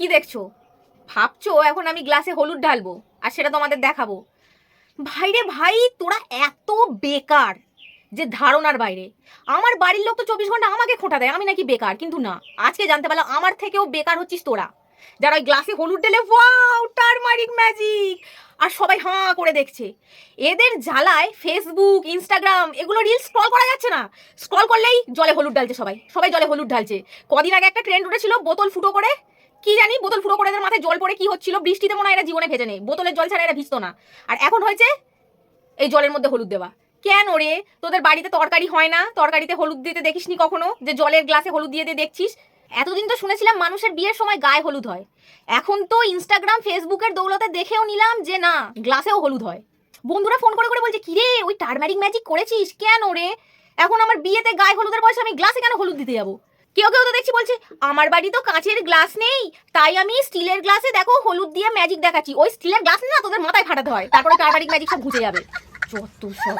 কি দেখছ? ভাবছ এখন আমি গ্লাসে হলুদ ঢালবো আর সেটা তোমাদের দেখাবো। ভাইরে ভাই, তোরা এত বেকার যে ধারণার বাইরে। আমার বাড়ির লোক তো চব্বিশ ঘণ্টা আমাকে খোঁটা দেয়, আমি নাকি বেকার, কিন্তু না। আজকে জানতে পারলাম আমার থেকেও বেকার হচ্ছিস তোরা। যারা ওই গ্লাসে হলুদ ঢেলে, ওয়াও, টারমারিক ম্যাজিক! আর সবাই হাঁ করে দেখছে। এদের জ্বালায় ফেসবুক ইনস্টাগ্রাম এগুলো রিলস স্ক্রল করা যাচ্ছে না। স্ক্রল করলেই জলে হলুদ ঢালছে সবাই। সবাই জলে হলুদ ঢালছে। কদিন আগে একটা ট্রেন্ড উঠেছিল, বোতল ফুটো করে কি জানি, বোতল ফুটো করে এদের মাথায় জল পড়ে কি হচ্ছিল, বৃষ্টিতে মনে হয় এরা জীবনে ভেজে নেই। বোতলের জল ছাড়া এরা ভিজতো না। আর এখন হয়েছে এই জলের মধ্যে হলুদ দেওয়া। কেন রে? তোদের বাড়িতে তরকারি হয় না? তরকারিতে হলুদ দিতে দেখিসনি কখনো? যে জলের গ্লাসে হলুদ দিয়ে দিয়ে দেখছিস? এতদিন তো শুনেছিলাম মানুষের বিয়ের সময় গায়ে হলুদ হয়। এখন তো ইনস্টাগ্রাম ফেসবুকের দৌলতে দেখেও নিলাম যে না, গ্লাসেও হলুদ হয়। বন্ধুরা ফোন করে করে বলছে কিরে ওই টারমারিক ম্যাজিক করেছিস? কেন রে? এখন আমার বিয়েতে গায়ে হলুদের বয়সে আমি গ্লাসে কেন হলুদ দিতে যাব? কেউ কেউ তো দেখছি বলছে, আমার বাড়ি তো কাঁচের গ্লাস নেই, তাই আমি স্টিলের গ্লাসে দেখো হলুদ দিয়ে ম্যাজিক দেখাচ্ছি। ওই স্টিলের গ্লাস না তোদের মাথায় ফাটাতে হয়, তারপরে কারবারিক ম্যাজিক সব ঘুচে যাবে। যত সব